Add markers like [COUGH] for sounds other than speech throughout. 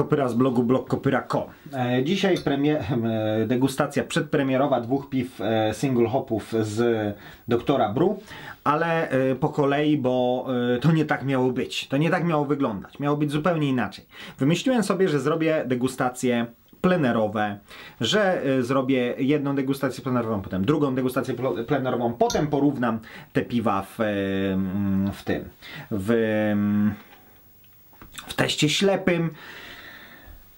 Kopyra z blogu blogkopyra.com. E, dzisiaj premie- [LAUGHS] e, degustacja przedpremierowa dwóch piw e, single hopów z doktora Bru, ale e, po kolei, bo e, to nie tak miało być. To nie tak miało wyglądać. Miało być zupełnie inaczej. Wymyśliłem sobie, że zrobię degustacje plenerowe, że y, zrobię jedną degustację plenerową, potem drugą degustację pl- plenerową, potem porównam te piwa w, w tym, w, w teście ślepym.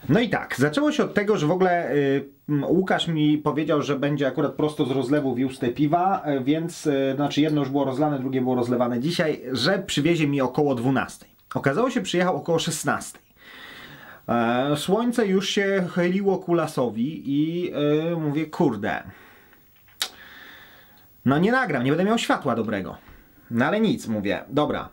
No i tak, zaczęło się od tego, że w ogóle y, Łukasz mi powiedział, że będzie akurat prosto z rozlewu wiózł te piwa, y, więc y, znaczy jedno już było rozlane, drugie było rozlewane dzisiaj, że przywiezie mi około 12. Okazało się, przyjechał około 16. E, Słońce już się chyliło ku lasowi i e, mówię, kurde, no nie nagram, nie będę miał światła dobrego. No ale nic, mówię, dobra,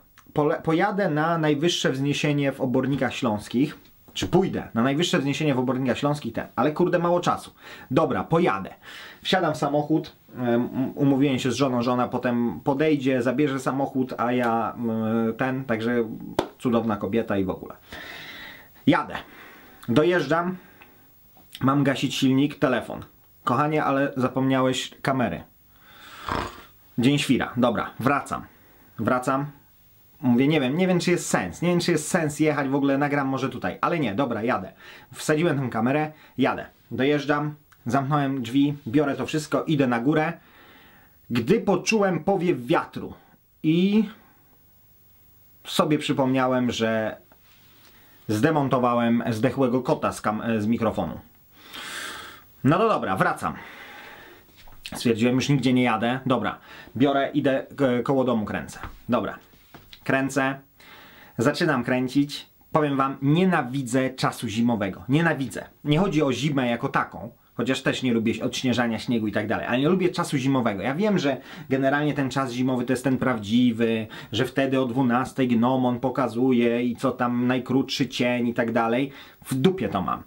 pojadę na najwyższe wzniesienie w obornikach śląskich, czy pójdę na najwyższe wzniesienie w obornikach śląskich, ten, ale kurde mało czasu. Dobra, pojadę. Wsiadam w samochód, em, umówiłem się z żoną, że ona potem podejdzie, zabierze samochód, a ja ten, także cudowna kobieta i w ogóle. Jadę. Dojeżdżam. Mam gasić silnik, telefon. Kochanie, ale zapomniałeś kamery. Dzień świra. Dobra, wracam. Wracam. Mówię, nie wiem, nie wiem czy jest sens. Nie wiem czy jest sens jechać w ogóle, nagram może tutaj. Ale nie, dobra, jadę. Wsadziłem tę kamerę, jadę. Dojeżdżam, zamknąłem drzwi, biorę to wszystko, idę na górę. Gdy poczułem powiew wiatru i sobie przypomniałem, że zdemontowałem zdechłego kota z, z mikrofonu. No to dobra, wracam. Stwierdziłem, już nigdzie nie jadę. Dobra, biorę, idę k- koło domu kręcę. Dobra, kręcę, zaczynam kręcić. Powiem wam, nienawidzę czasu zimowego. Nienawidzę. Nie chodzi o zimę jako taką, chociaż też nie lubię odśnieżania śniegu i tak dalej, ale nie lubię czasu zimowego. Ja wiem, że generalnie ten czas zimowy to jest ten prawdziwy, że wtedy o 12 gnomon pokazuje i co tam najkrótszy cień i tak dalej. W dupie to mam.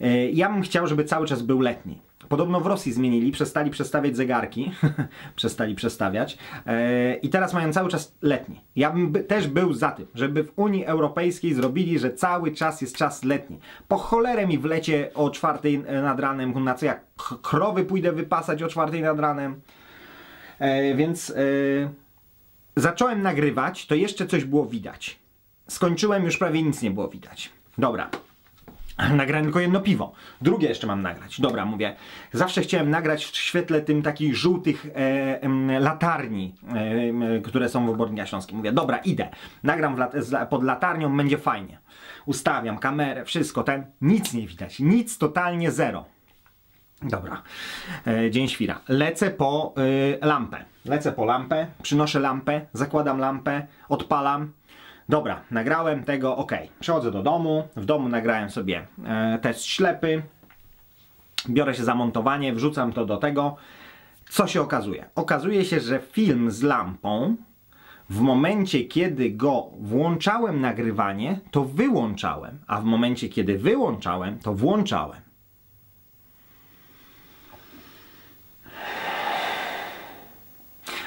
Yy, Ja bym chciał, żeby cały czas był letni. Podobno w Rosji zmienili, przestali przestawiać zegarki, [LAUGHS] przestali przestawiać e, i teraz mają cały czas letni. Ja bym by, też był za tym, żeby w Unii Europejskiej zrobili, że cały czas jest czas letni. Po cholerę mi w lecie o czwartej nad ranem, na co jak krowy pójdę wypasać o czwartej nad ranem. E, więc e, zacząłem nagrywać, to jeszcze coś było widać. Skończyłem, już prawie nic nie było widać. Dobra, [CLEARS THROAT] Nagrałem tylko jedno piwo. Drugie jeszcze mam nagrać. Dobra, mówię. Zawsze chciałem nagrać w świetle tym takich żółtych e, latarni, e, które są w Obornikach Śląskich. Mówię, dobra, idę. Nagram lat pod latarnią, będzie fajnie. Ustawiam kamerę, wszystko, ten. Nic nie widać. Nic, totalnie zero. Dobra, e, dzień świra. Lecę po y, lampę. Lecę po lampę, przynoszę lampę, zakładam lampę, odpalam. Dobra, nagrałem tego, ok. Przechodzę do domu. W domu nagrałem sobie e, test ślepy. Biorę się za montowanie, wrzucam to do tego. Co się okazuje? Okazuje się, że film z lampą w momencie, kiedy go włączałem nagrywanie, to wyłączałem, a w momencie, kiedy wyłączałem, to włączałem.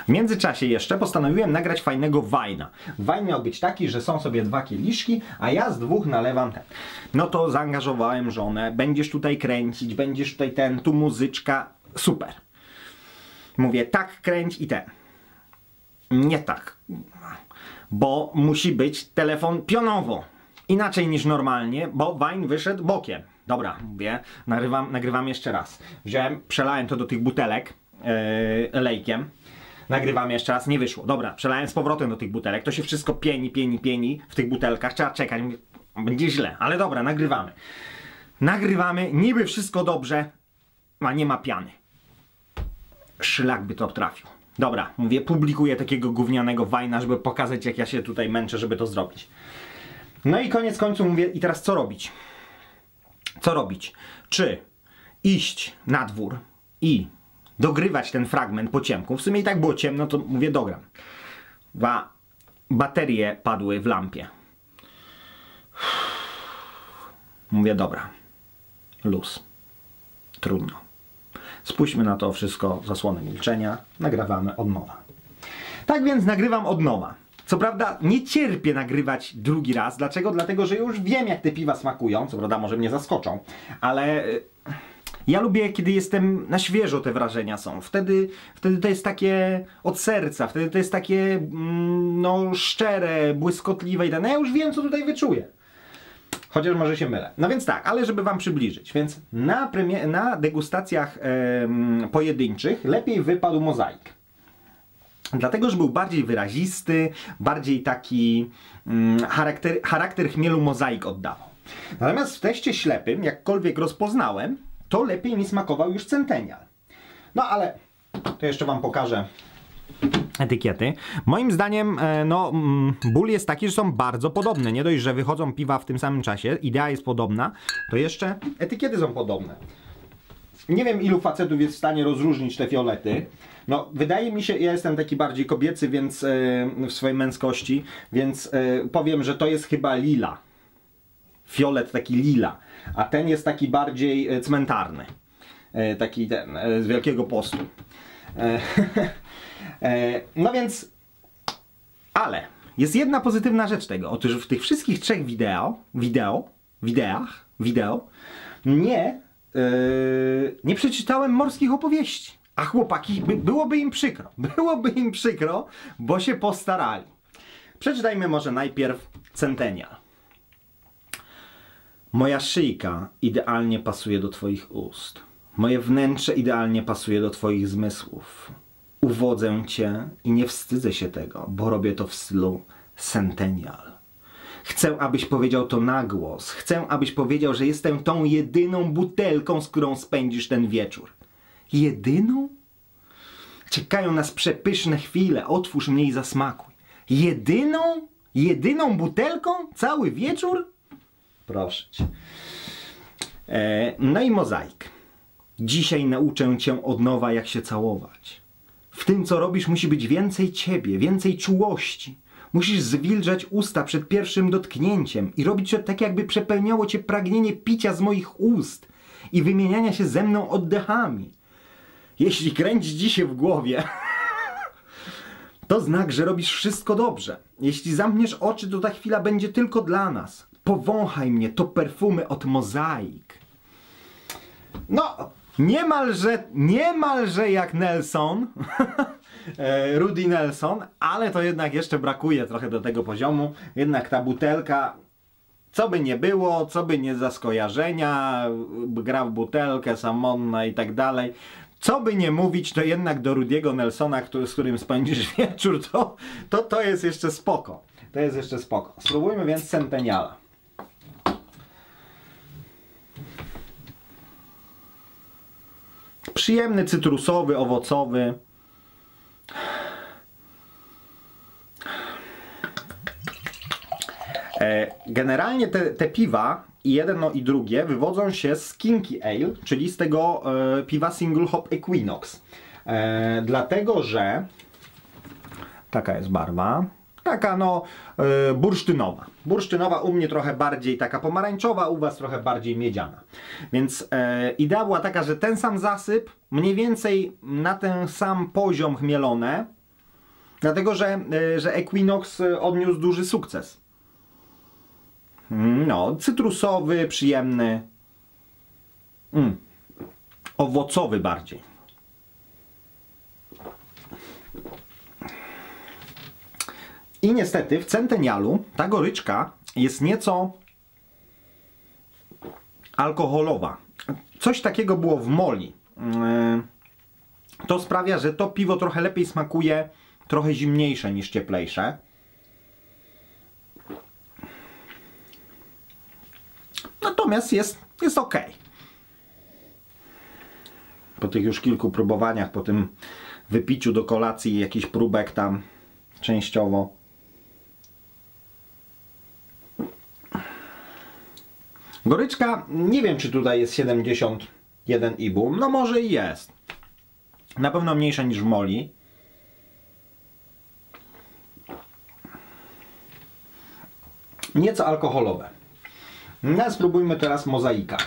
W międzyczasie jeszcze postanowiłem nagrać fajnego wajna. Wajn miał być taki, że są sobie dwa kieliszki, a ja z dwóch nalewam ten. No to zaangażowałem żonę, będziesz tutaj kręcić, będziesz tutaj ten, tu muzyczka, super. Mówię, tak kręć i ten. Nie tak. Bo musi być telefon pionowo. Inaczej niż normalnie, bo wajn wyszedł bokiem. Dobra, mówię, nagrywam, nagrywam jeszcze raz. Wziąłem, przelałem to do tych butelek yy, lejkiem. Nagrywam jeszcze raz, nie wyszło. Dobra, przelałem z powrotem do tych butelek. To się wszystko pieni, pieni, pieni w tych butelkach. Trzeba czekać. Będzie źle, ale dobra, nagrywamy. Nagrywamy, niby wszystko dobrze, a nie ma piany. Szlak by to trafił. Dobra, mówię, publikuję takiego gównianego wajna, żeby pokazać, jak ja się tutaj męczę, żeby to zrobić. No i koniec końców mówię, i teraz co robić? Co robić? Czy iść na dwór i dogrywać ten fragment po ciemku? W sumie i tak było ciemno, to mówię, dogram. Ba baterie padły w lampie. Mówię, dobra. Luz. Trudno. Spójrzmy na to wszystko zasłonę milczenia. Nagrywamy od nowa. Tak więc nagrywam od nowa. Co prawda nie cierpię nagrywać drugi raz. Dlaczego? Dlatego, że już wiem, jak te piwa smakują. Co prawda może mnie zaskoczą, ale y, ja lubię, kiedy jestem na świeżo, te wrażenia są. Wtedy, wtedy to jest takie od serca, wtedy to jest takie mm, no, szczere, błyskotliwe i tak. No ja już wiem, co tutaj wyczuję. Chociaż może się mylę. No więc tak, ale żeby Wam przybliżyć. Więc na, na degustacjach em, pojedynczych lepiej wypadł mozaik. Dlatego, że był bardziej wyrazisty, bardziej taki mm, charakter, charakter chmielu mozaik oddawał. Natomiast w teście ślepym, jakkolwiek rozpoznałem, to lepiej mi smakował już centenial. No ale to jeszcze Wam pokażę etykiety. Moim zdaniem, e, no, mm, ból jest taki, że są bardzo podobne. Nie dość, że wychodzą piwa w tym samym czasie, idea jest podobna, to jeszcze etykiety są podobne. Nie wiem, ilu facetów jest w stanie rozróżnić te fiolety. No, wydaje mi się, ja jestem taki bardziej kobiecy, więc e, w swojej męskości, więc e, powiem, że to jest chyba lila. Fiolet taki lila, a ten jest taki bardziej e, cmentarny. E, taki ten, e, z Wielkiego Postu. [LAUGHS] No więc, ale jest jedna pozytywna rzecz tego. Otóż w tych wszystkich trzech wideo, wideo, wideach, wideo, nie, yy, nie przeczytałem morskich opowieści. A chłopaki, by, byłoby im przykro. [LAUGHS] Byłoby im przykro, bo się postarali. Przeczytajmy może najpierw Centennial. Moja szyjka idealnie pasuje do Twoich ust. Moje wnętrze idealnie pasuje do Twoich zmysłów. Uwodzę Cię i nie wstydzę się tego, bo robię to w stylu Centennial. Chcę, abyś powiedział to na głos. Chcę, abyś powiedział, że jestem tą jedyną butelką, z którą spędzisz ten wieczór. Jedyną? Czekają nas przepyszne chwile. Otwórz mnie i zasmakuj. Jedyną? Jedyną butelką? Cały wieczór? Proszę cię. E, no i mozaik. Dzisiaj nauczę cię od nowa, jak się całować. W tym, co robisz, musi być więcej ciebie, więcej czułości. Musisz zwilżać usta przed pierwszym dotknięciem i robić to tak, jakby przepełniało cię pragnienie picia z moich ust i wymieniania się ze mną oddechami. Jeśli kręci ci się w głowie, [LAUGHS] to znak, że robisz wszystko dobrze. Jeśli zamkniesz oczy, to ta chwila będzie tylko dla nas. Powąchaj mnie, to perfumy od mozaik. No, niemalże, niemalże jak Nelson, [LAUGHS] e, Rudy Nelson, ale to jednak jeszcze brakuje trochę do tego poziomu. Jednak ta butelka, co by nie było, co by nie za skojarzenia, gra w butelkę, samonna i tak dalej. Co by nie mówić, to jednak do Rudiego Nelsona, który, z którym spędzisz wieczór, to, to, to jest jeszcze spoko. To jest jeszcze spoko. Spróbujmy więc Centeniala. Przyjemny, cytrusowy, owocowy. E, Generalnie te, te piwa, i jedno i drugie, wywodzą się z Kinky Ale, czyli z tego e, piwa Single Hop Equinox. E, dlatego, że taka jest barwa. Taka no e, bursztynowa. Bursztynowa u mnie trochę bardziej taka pomarańczowa, u Was trochę bardziej miedziana. Więc e, idea była taka, że ten sam zasyp, mniej więcej na ten sam poziom chmielone, dlatego że, e, że Equinox e, odniósł duży sukces. Mm, No, cytrusowy, przyjemny. Mm. Owocowy bardziej. I niestety w Centenialu ta goryczka jest nieco alkoholowa. Coś takiego było w moli. Yy, To sprawia, że to piwo trochę lepiej smakuje, trochę zimniejsze niż cieplejsze. Natomiast jest, jest ok. Po tych już kilku próbowaniach, po tym wypiciu do kolacji jakiś próbek tam częściowo. Goryczka, nie wiem czy tutaj jest 71 IBU, no może i jest. Na pewno mniejsza niż w Moli. Nieco alkoholowe. No, spróbujmy teraz mozaika.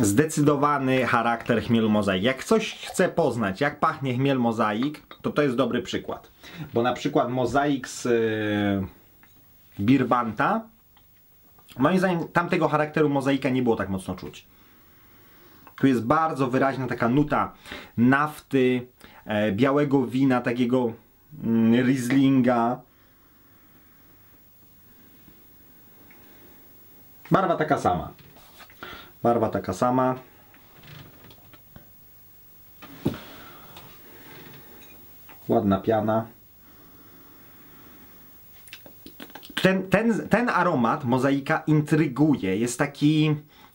zdecydowany charakter chmielu mozaik. Jak ktoś chce poznać, jak pachnie chmiel mozaik, to to jest dobry przykład. Bo na przykład mozaik z yy, Birbanta, moim zdaniem tamtego charakteru mozaika nie było tak mocno czuć. Tu jest bardzo wyraźna taka nuta nafty, e, białego wina, takiego mm, Rieslinga. Barwa taka sama. Barwa taka sama. Ładna piana. Ten, ten, ten aromat mozaika intryguje. Jest taki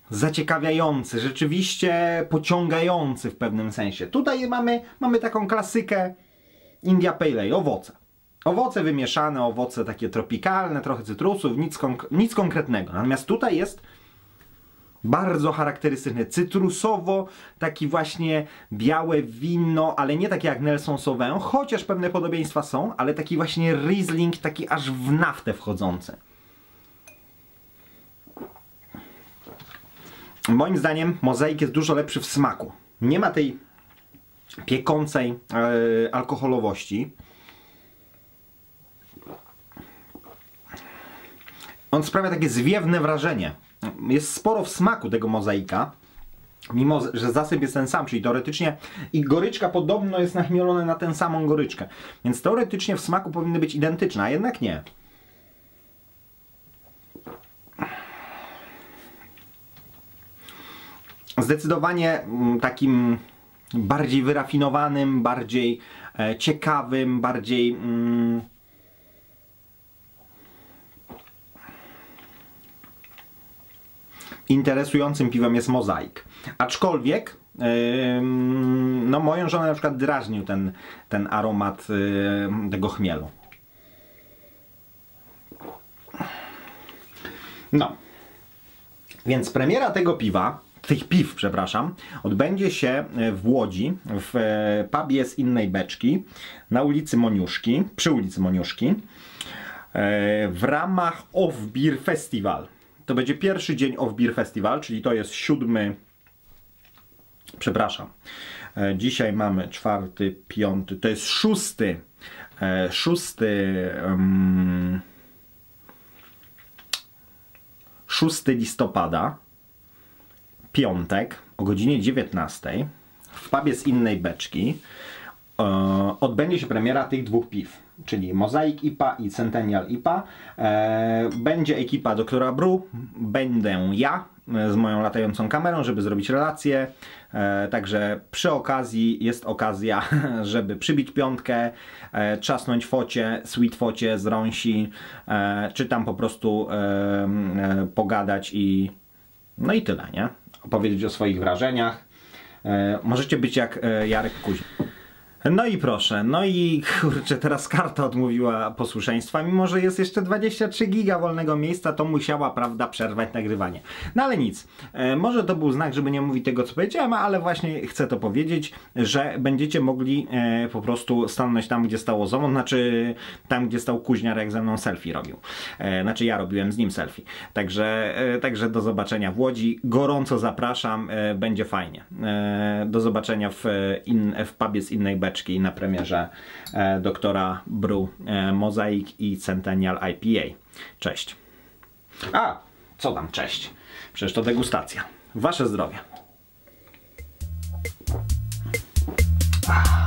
zaciekawiający, rzeczywiście pociągający w pewnym sensie. Tutaj mamy, mamy taką klasykę India Pale Ale, owoce. Owoce wymieszane, owoce takie tropikalne, trochę cytrusów, nic, konk nic konkretnego. Natomiast tutaj jest bardzo charakterystyczne, cytrusowo, taki właśnie białe wino, ale nie takie jak Nelson Sauvin, chociaż pewne podobieństwa są, ale taki właśnie Riesling, taki aż w naftę wchodzący. Moim zdaniem mozaik jest dużo lepszy w smaku. Nie ma tej piekącej e, alkoholowości. On sprawia takie zwiewne wrażenie. Jest sporo w smaku tego mozaika. Mimo, że zasyp jest ten sam, czyli teoretycznie i goryczka podobno jest nachmielona na tę samą goryczkę. Więc teoretycznie w smaku powinny być identyczne, a jednak nie. Zdecydowanie mm, takim bardziej wyrafinowanym, bardziej e, ciekawym, bardziej mm, interesującym piwem jest mozaik. Aczkolwiek no moją żonę na przykład drażnił ten, ten aromat tego chmielu. No. Więc premiera tego piwa tych piw, przepraszam, odbędzie się w Łodzi, w pubie z innej beczki, na ulicy Moniuszki, przy ulicy Moniuszki, w ramach Off Beer Festival. To będzie pierwszy dzień Off Beer Festival, czyli to jest siódmy, przepraszam, dzisiaj mamy czwarty, piąty, to jest szósty, szósty, um, 6 listopada piątek o godzinie 19 w pubie z innej beczki. E, odbędzie się premiera tych dwóch piw, czyli Mozaik IPA i Centennial IPA. E, będzie ekipa doktora Bru, będę ja e, z moją latającą kamerą, żeby zrobić relację. E, także przy okazji jest okazja, [LAUGHS] żeby przybić piątkę, trzasnąć focie, sweet focie z rąsi, czy tam po prostu pogadać i no i tyle, nie? opowiedzieć o swoich wrażeniach. Możecie być jak Jarek Kuźń. No i proszę, no i kurczę, teraz karta odmówiła posłuszeństwa, mimo że jest jeszcze 23 giga wolnego miejsca, to musiała, prawda, przerwać nagrywanie. No ale nic, e, może to był znak, żeby nie mówić tego, co powiedziałem, ale właśnie chcę to powiedzieć, że będziecie mogli e, po prostu stanąć tam, gdzie stało Zomon, znaczy tam, gdzie stał Kuźniar, jak ze mną selfie robił. E, znaczy ja robiłem z nim selfie. Także, e, także do zobaczenia w Łodzi. Gorąco zapraszam, e, będzie fajnie. E, do zobaczenia w, in, w pubie z innej beczki na premierze e, doktora Bru e, Mozaik i Centennial IPA. Cześć. A, co tam cześć? Przecież to degustacja. Wasze zdrowie. Ah.